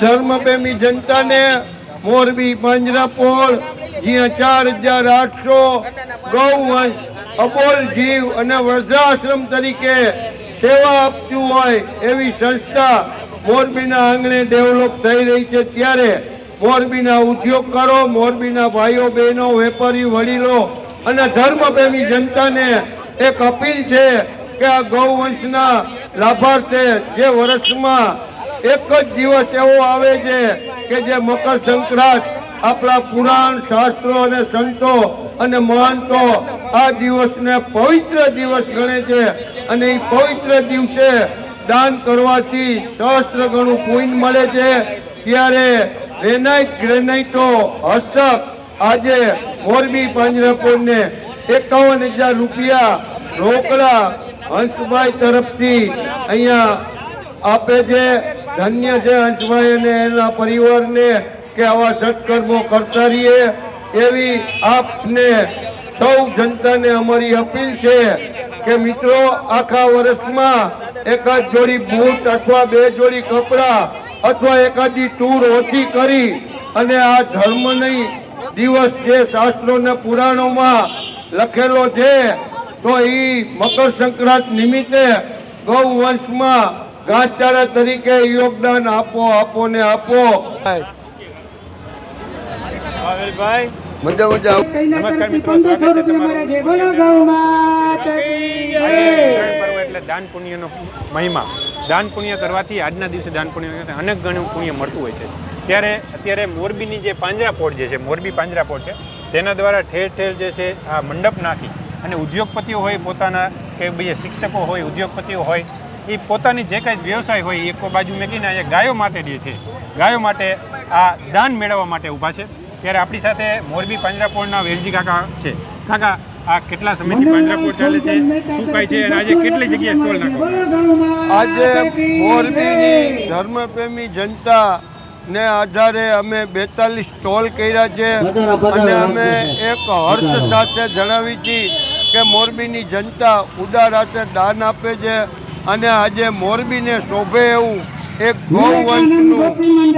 ધર્મપ્રેમી જનતાને મોરબી પાંજરાપોળ જ્યાં ચાર હજાર આઠસો ગૌવંશ, અબોલ જીવ અને વૃદ્ધાશ્રમ તરીકે સેવા આપતું હોય એવી સંસ્થા મોરબીના આંગણે ડેવલપ થઈ રહી છે. ત્યારે મોરબીના ઉદ્યોગકારો, મોરબીના ભાઈઓ, બહેનો વેપારી વડીલો અને ધર્મપ્રેમી જનતાને એક અપીલ છે કે આ ગૌવંશના લાભાર્થે જે વર્ષમાં એક જ દિવસ એવો આવે છે કે જે મકર સંક્રાંત આપણા પુરાણ શાસ્ત્રો અને સંતો અને મહંતો આ દિવસને પવિત્ર દિવસ ગણે છે. અને એ પવિત્ર દિવસે દાન કરવાથી સહસ્ત્ર ગણું પુણ્ય મળે છે. ત્યારે રેનાઇટ ગ્રેનાઇટો હસ્તક આજે મોરબી પાંજરાપોળને એકાવન હજાર રૂપિયા રોકડા હંસભાઈ તરફથી અહીંયા આપે છે. ધન્ય છે હંસભાઈ અને એના પરિવારને કે આવા સત્કર્મો કરતા રહીએ એવી આપને સૌ જનતાને અમારી અપીલ છે કે મિત્રો, આખા વર્ષમાં એકાદ જોડી બૂટ અથવા બે જોડી કપડાં અથવા એકાદી ટૂર ઓછી કરી અને આ ધર્મની દિવસ જે શાસ્ત્રોના પુરાણોમાં લખેલો છે, તો એ મકર સંક્રાંત નિમિત્તે ગૌ વંશમાં ઘાસચારા તરીકે યોગદાન આપો આપો. ને આપો મજા મજા. નમસ્કાર મિત્રો સ્વાગત છે તમારું. એટલે દાન પુણ્યનો મહિમા. દાન પુણ્ય કરવાથી આજના દિવસે દાન પુણ્ય અનેક ગણું પુણ્ય મળતું હોય છે. ત્યારે અત્યારે મોરબીની જે પાંજરાપોળ જે છે મોરબી પાંજરાપોળ છે તેના દ્વારા ઠેર ઠેર જે છે આ મંડપ નાખી અને ઉદ્યોગપતિઓ હોય પોતાના કે બીજા શિક્ષકો હોય ઉદ્યોગપતિઓ હોય એ પોતાની જે કાંઈ વ્યવસાય હોય એ એક બાજુ મેકીને અહીંયા ગાયો માટે જે છે. ગાયો માટે આ દાન મેળવવા માટે ઊભા છે. ત્યારે આપણી સાથે મોરબી પાંજરાપોળના વેલજી કાકા છે. કાકા આ કેટલા સમયથી પાંજરાપોળ ચાલે છે? શું કાંઈ છે? અને આજે કેટલી જગ્યાએ સ્ટોલ નાખો? આજે મોરબીની ધર્મપ્રેમી જનતા ને આધારે અમે બેતાલીસ સ્ટોલ કર્યા છે. અને અમે એક હર્ષ સાથે જણાવી હતી કે મોરબીની જનતા ઉદાર હાથે દાન આપે છે. અને આજે મોરબીને શોભે એવું એક ગૌવંશનું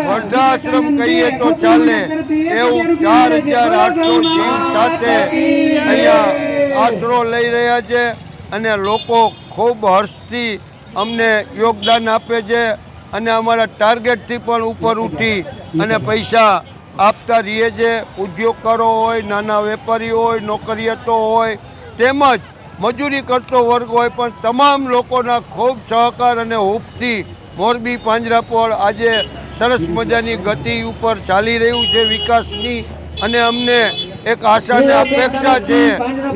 વૃદ્ધાશ્રમ કહીએ તો ચાલે. એવું ચાર હજાર આઠસો જીવ સાથે અહીંયા આશરો લઈ રહ્યા છે અને લોકો ખૂબ હર્ષથી અમને યોગદાન આપે છે અને અમારા ટાર્ગેટથી પણ ઉપર ઉઠી અને પૈસા આપતા રહીએ છે. ઉદ્યોગકારો હોય નાના વેપારીઓ હોય નોકરિયાતો હોય તેમજ મજૂરી કરતો વર્ગ હોય પણ તમામ લોકોના ખૂબ સહકાર અને હૂફથી મોરબી પાંજરાપોળ આજે સરસ મજાની ગતિ ઉપર ચાલી રહ્યું છે વિકાસની અને અમને એક આશાની અપેક્ષા છે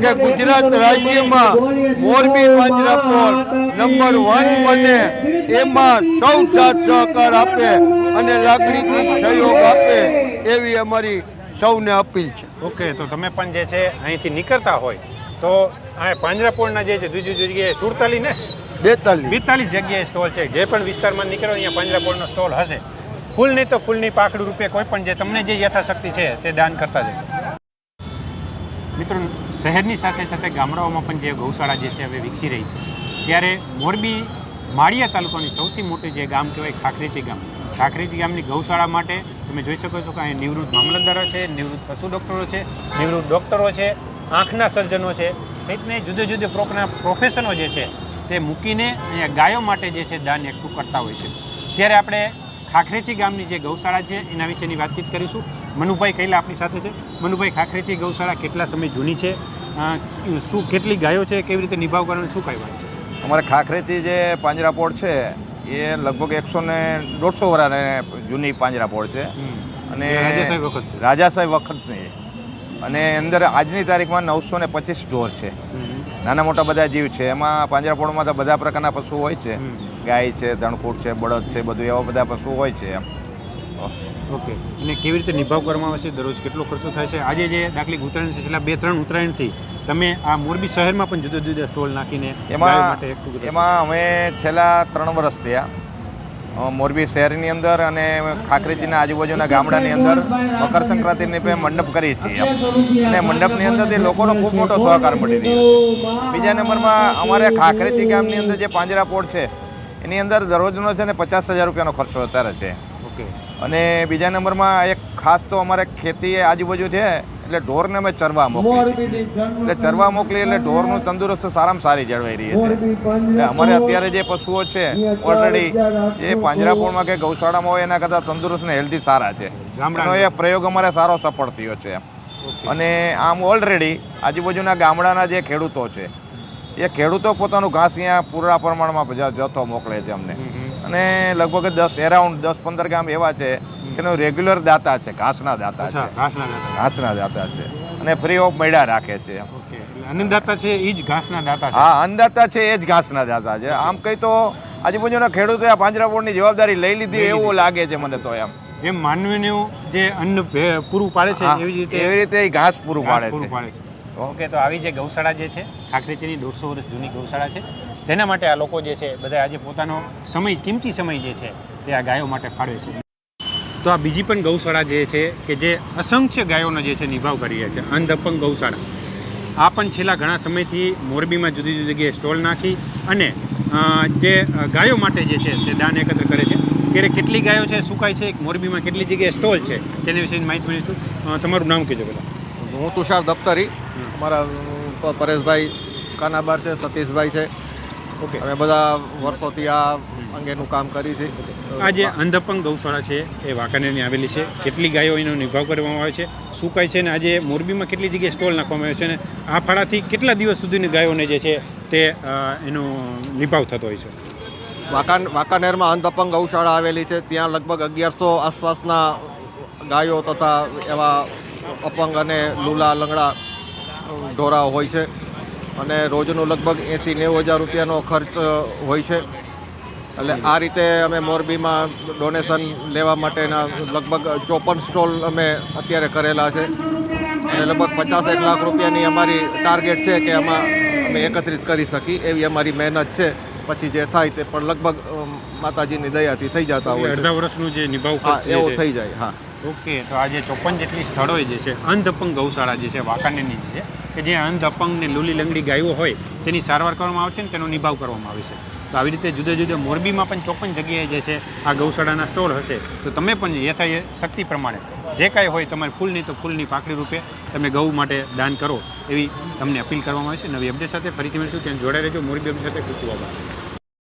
કે ગુજરાત રાજ્યમાં મોરબી પાંજરાપોળ નંબર વન બને, એમાં સૌ સાથ સહકાર આપે અને લાગણીથી સહયોગ આપે એવી અમારી સૌને અપીલ છે. ઓકે, તો તમે પણ જે છે અહીંથી નીકળતા હોય તો આ પાંજરાપોળના જે છે જુદી જગ્યાએ સુડતાલીસ ને? બેતાલીસ. બેતાલીસ જગ્યાએ સ્ટોલ છે. જે પણ વિસ્તારમાં નીકળો અહીંયા પાંજરાપોળનો સ્ટોલ હશે. ફૂલ નહીં તો ફૂલની પાકડું રૂપે કોઈ પણ જે તમને જે યથાશક્તિ છે તે દાન કરતા જજો. મિત્રો શહેરની સાથે સાથે ગામડાઓમાં પણ જે ગૌશાળા જે છે હવે વિકસી રહી છે. ત્યારે મોરબી માળિયા તાલુકાની સૌથી મોટી જે ગામ કહેવાય ખાખરેચી ગામ. ખાખરેચી ગામની ગૌશાળા માટે તમે જોઈ શકો છો કે અહીં નિવૃત્ત મામલતદારો છે નિવૃત્ત પશુ ડૉક્ટરો છે નિવૃત્ત ડૉક્ટરો છે આંખના સર્જનો છે. સહિતને જુદી જુદે પ્રોકના પ્રોફેશનો જે છે તે મૂકીને અહીંયા ગાયો માટે જે છે દાન એકઠું કરતા હોય છે. ત્યારે આપણે ખાખરેચી ગામની જે ગૌશાળા છે એના વિશેની વાતચીત કરીશું. મનુભાઈ કૈલા આપણી સાથે છે. મનુભાઈ ખાખરેચી ગૌશાળા કેટલા સમય જૂની છે? શું કેટલી ગાયો છે? કેવી રીતે નિભાવ કરવાનું શું કઈ છે? અમારે ખાખરેથી જે પાંજરાપોળ છે એ લગભગ એકસો ને દોઢસો વર્ષ જૂની પાંજરાપોળ છે. અને રાજા સાહેબ વખત રાજા સાહેબ વખતની. અને અંદર આજની તારીખમાં નવસો ને પચીસ ઢોર છે. નાના મોટા બધા જીવ છે. એમાં પાંજરાપોળમાં તો બધા પ્રકારના પશુ હોય છે. ગાય છે ધણકૂટ છે બળદ છે બધું એવા બધા પશુ હોય છે એમ. ઓકે. અને કેવી રીતે નિભાવ કરવામાં આવે છે? દરરોજ કેટલો ખર્ચો થાય છે? આજે જે દાખલી ઉત્તરાયણ છે છેલ્લા બે ત્રણ ઉત્તરાયણથી તમે આ મોરબી શહેરમાં પણ જુદા જુદા સ્ટોલ નાખીને એમાં. એમાં અમે છેલ્લા ત્રણ વર્ષ થયા. મોરબી શહેરની અંદર અને ખાખરેજીના આજુબાજુના ગામડાની અંદર મકર સંક્રાંતિની પે મંડપ કરીએ છીએ. અને મંડપની અંદરથી લોકોનો ખૂબ મોટો સહકાર મળી રહ્યો છે. બીજા નંબરમાં અમારે ખાખરેજી ગામની અંદર જે પાંજરાપોળ છે એની અંદર દરરોજનો છે ને પચાસ હજાર રૂપિયાનો ખર્ચો અત્યારે છે. ઓકે. અને બીજા નંબરમાં એક ખાસ તો અમારે ખેતી આજુબાજુ છે એટલે ઢોરને અમે ચરવા મોકલીએ. એટલે ચરવા મોકલીએ એટલે ઢોરનું તંદુરસ્ત સારામાં સારી જળવાઈ રહી છે. એટલે અમારે અત્યારે જે પશુઓ છે ઓલરેડી એ પાંજરાપોળમાં કે ગૌશાળામાં હોય એના કરતાં તંદુરસ્ત ને હેલ્ધી સારા છે. ગામડાના. એનો એ પ્રયોગ અમારે સારો સફળ થયો છે અને આમ ઓલરેડી આજુબાજુના ગામડાના જે ખેડૂતો છે એ ખેડૂતો પોતાનું ઘાસ અહીંયા પૂરા પ્રમાણમાં જથ્થો મોકલે છે અમને. અને લગભગ દસ એરાઉન્ડ દસ પંદર ગામ એવા છે એનો રેગ્યુલર દાતા છે ઘાસના દાતા છે. ઘાસના દાતા છે. અને ફ્રી ઓફ મેળા રાખે છે. અન્નદાતા છે એ જ ઘાસના દાતા છે? હા અન્નદાતા છે એ જ ઘાસના દાતા છે. આમ કહી તો આજુબાજુના ખેડૂતોએ આ પાંજરાપોળની જવાબદારી લઈ લીધી એવું લાગે છે મને તો એમ. જેમ માનવીનું જે અન્ન પૂરું પાડે છે એવી રીતે એવી રીતે ઘાસ પૂરું પાડે છે. પાડે છે. ઓકે, તો આવી જે ગૌશાળા જે છે, ખાખરેચીની દોઢસો વર્ષ જૂની ગૌશાળા છે, તેના માટે આ લોકો જે છે બધા આજે પોતાનો સમય, કિંમતી સમય જે છે, તે આ ગાયો માટે ફાળવે છે. તો આ બીજી પણ ગૌશાળા જે છે, કે જે અસંખ્ય ગાયોનો જે છે, નિભાવ કરી રહ્યા છે અંધ અપંગ ગૌશાળા. આ પણ છેલ્લા ઘણા સમયથી મોરબીમાં જુદી જુદી જગ્યાએ સ્ટોલ નાખી અને જે ગાયો માટે જે છે, તે દાન એકત્ર કરે છે. ત્યારે કેટલી ગાયો છે સુકાય છે, મોરબીમાં કેટલી જગ્યાએ સ્ટોલ છે, તેના વિશેની માહિતી મેળવીશું. તમારું નામ કહેજો બધા હું તુષાર દફતરી. મારા પ- પરેશભાઈ કાનાબાર છે સતીશભાઈ છે. ઓકે. અમે બધા વર્ષોથી આ અંગેનું કામ કરી છે. આ જે અંધપંગ ગૌશાળા છે એ વાંકાનેરની આવેલી છે. કેટલી ગાયો એનો નિભાવ કરવામાં આવે છે શું કહે છે ને આજે મોરબીમાં કેટલી જગ્યાએ સ્ટોલ નાખવામાં આવે છે ને આ ફાળાથી કેટલા દિવસ સુધીની ગાયોને જે છે તે એનો નિભાવ થતો હોય છે? વાંકાન વાંકાનેરમાં અંધપંગ ગૌશાળા આવેલી છે. ત્યાં લગભગ અગિયારસો આસપાસના ગાયો તથા એવા અપંગ અને લૂલા લંગડા ઢોરાઓ હોય છે. અને રોજનું લગભગ એંસી નેવું હજાર રૂપિયાનો ખર્ચ હોય છે. એટલે આ રીતે અમે મોરબીમાં ડોનેશન લેવા માટેના લગભગ ચોપન સ્ટોલ અમે અત્યારે કરેલા છે. અને લગભગ પચાસેક લાખ રૂપિયાની અમારી ટાર્ગેટ છે કે આમાં અમે એકત્રિત કરી શકી એવી અમારી મહેનત છે. પછી જે થાય તે પણ લગભગ માતાજીની દયાથી થઈ જતા હોય અડધા વર્ષનું જે નિભાવ હા એવું થઈ જાય હા. ઓકે, તો આજે ચોપન જેટલી સ્થળોએ જે છે અંધ અપંગ ગૌશાળા જે છે, વાંકાનેરની જે છે, કે જે અંધ અપંગ લૂલી લંગડી ગાયો હોય, તેની સારવાર કરવામાં આવે છે ને તેનો નિભાવ કરવામાં આવે છે. તો આવી રીતે જુદા જુદા મોરબીમાં પણ ચોપન જગ્યાએ જે છે, આ ગૌશાળાના સ્ટોલ હશે. તો તમે પણ યથા શક્તિ પ્રમાણે, જે કાંઈ હોય તમારે ફૂલની, તો ફૂલની પાકડી રૂપે તમે ગૌ માટે દાન કરો, એવી તમને અપીલ કરવામાં આવે છે. નવી અપડેટ સાથે ફરીથી મળીશું. ત્યાં જોડાઈ રહેજો. મોરબી અપડેટ સાથે ખૂબ ખૂબ આભાર.